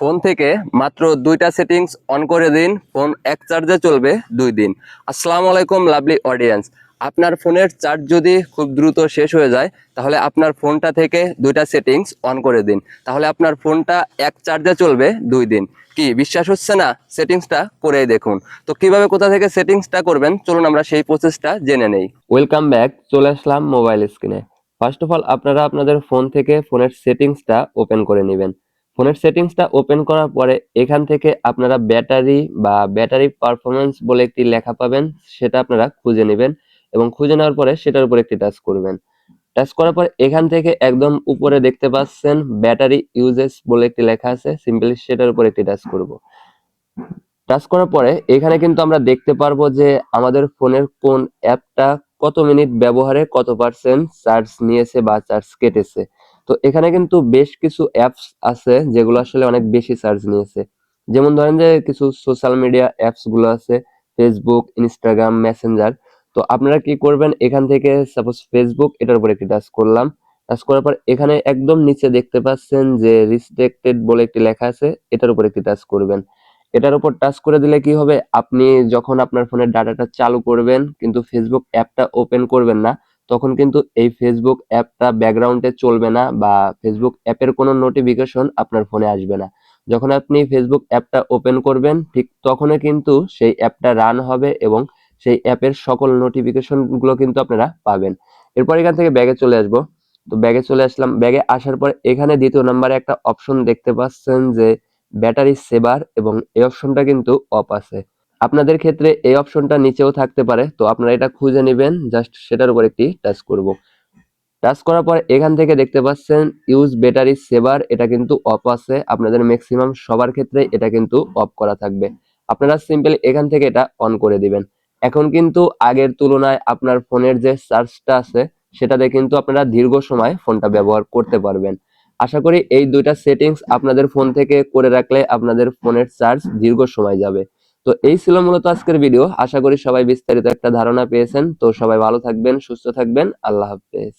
Phone থেকে মাত্র দুইটা সেটিংস অন করে দিন। ফোন এক চার্জে চলবে দুই দিন। আসসালামু আলাইকুম লাভলি অডিয়েন্স আপনার ফোনের চার্জ যদি খুব দ্রুত শেষ হয়ে যায়, তাহলে আপনার ফোনটা থেকে দুইটা সেটিংস অন করে দিন। তাহলে আপনার ফোনটা এক চার্জে চলবে দুই দিন। কি, বিশ্বাস হচ্ছে না? সেটিংসটা করেই দেখুন। তো কীভাবে কোথা থেকে সেটিংসটা করবেন? চলুন আমরা সেই প্রসেসটা জেনে নেই। ওয়েলকাম ব্যাক চলে আসলাম মোবাইল স্ক্রিনে ফার্স্ট অফ অল আপনারা আপনাদের ফোন থেকে ফোনের সেটিংসটা ওপেন করে নেবেন। ফোনের সেটিংসটা ওপেন করার পরে এখান থেকে আপনারা ব্যাটারি বা ব্যাটারি পারফরমেন্স বলে একটি লেখা পাবেন, সেটা আপনারা খুঁজে নেবেন এবং খুঁজে নেওয়ার পরে সেটার উপর একটি টাচ করবেন। টাচ করার পর এখান থেকে একদম উপরে দেখতে পাচ্ছেন ব্যাটারি ইউজেস বলে একটি লেখা আছে, সিম্পলি সেটার উপর একটি টাচ করব। টাচ করার পরে এখানে কিন্তু আমরা দেখতে পারব যে আমাদের ফোনের কোন অ্যাপটা কত মিনিট ব্যবহারে কত পার্সেন্ট চার্জ নিয়েছে বা চার্জ কেটেছে। তো এখানে কিন্তু বেশ কিছু অ্যাপস আছে যেগুলো আসলে অনেক বেশি চার্জ নিয়েছে। যেমন ধরেন যে কিছু সোশ্যাল মিডিয়া অ্যাপসগুলো আছে ফেসবুক ইনস্টাগ্রাম মেসেঞ্জার তো আপনারা কি করবেন, এখান থেকে সাপোজ ফেসবুক এটার উপর একটি টাচ করলাম। টাচ করার পর এখানে একদম নিচে দেখতে পাচ্ছেন যে রিস্ট্রিক্টেড বলে একটি লেখা আছে, এটার উপর একটি টাচ করবেন। এটার উপর টাচ করে দিলে কি হবে, আপনি যখন আপনার ফোনের ডাটাটা চালু করবেন, কিন্তু ফেসবুক অ্যাপটা ওপেন করবেন না তখন কিন্তু এই ফেসবুক অ্যাপটা ব্যাকগ্রাউন্ডে চলবে না বা ফেসবুক অ্যাপের কোনো নোটিফিকেশন আপনার ফোনে আসবে না। যখন আপনি ফেসবুক অ্যাপটা ওপেন করবেন, ঠিক তখনই কিন্তু সেই অ্যাপটা রান হবে এবং সেই অ্যাপের সকল নোটিফিকেশনগুলো কিন্তু আপনারা পাবেন। এরপর এখান থেকে ব্যাগে চলে আসব। তো ব্যাগে চলে আসলাম। ব্যাগে আসার পর এখানে দ্বিতীয় নাম্বারে একটা অপশন দেখতে পাচ্ছেন যে ব্যাটারি সেভার এবং এই অপশনটা কিন্তু অফ আছে। আপনাদের ক্ষেত্রে এই অপশনটা নিচেও থাকতে পারে, তো আপনারা এটা খুঁজে নেবেন, জাস্ট সেটার উপর একটি টাচ করব। টাচ করার পর এখান থেকে দেখতে পাচ্ছেন ইউজ ব্যাটারি সেভার এটা কিন্তু অফ আছে, আপনাদের ম্যাক্সিমাম সবার ক্ষেত্রে এটা কিন্তু অফ করা থাকবে। আপনারা সিম্পলি এখান থেকে এটা অন করে দিবেন। এখন কিন্তু আগের তুলনায় আপনার ফোনের যে চার্জটা আছে, সেটাতে কিন্তু আপনারা দীর্ঘ সময় ফোনটা ব্যবহার করতে পারবেন। আশা করি এই দুইটা সেটিংস আপনাদের ফোন থেকে করে রাখলে আপনাদের ফোনের চার্জ দীর্ঘ সময় যাবে। তো এই ছিল মূলত আজকের ভিডিও আশা করি সবাই বিস্তারিত একটা ধারণা পেয়েছেন। তো সবাই ভালো থাকবেন, সুস্থ থাকবেন। আল্লাহ হাফেজ।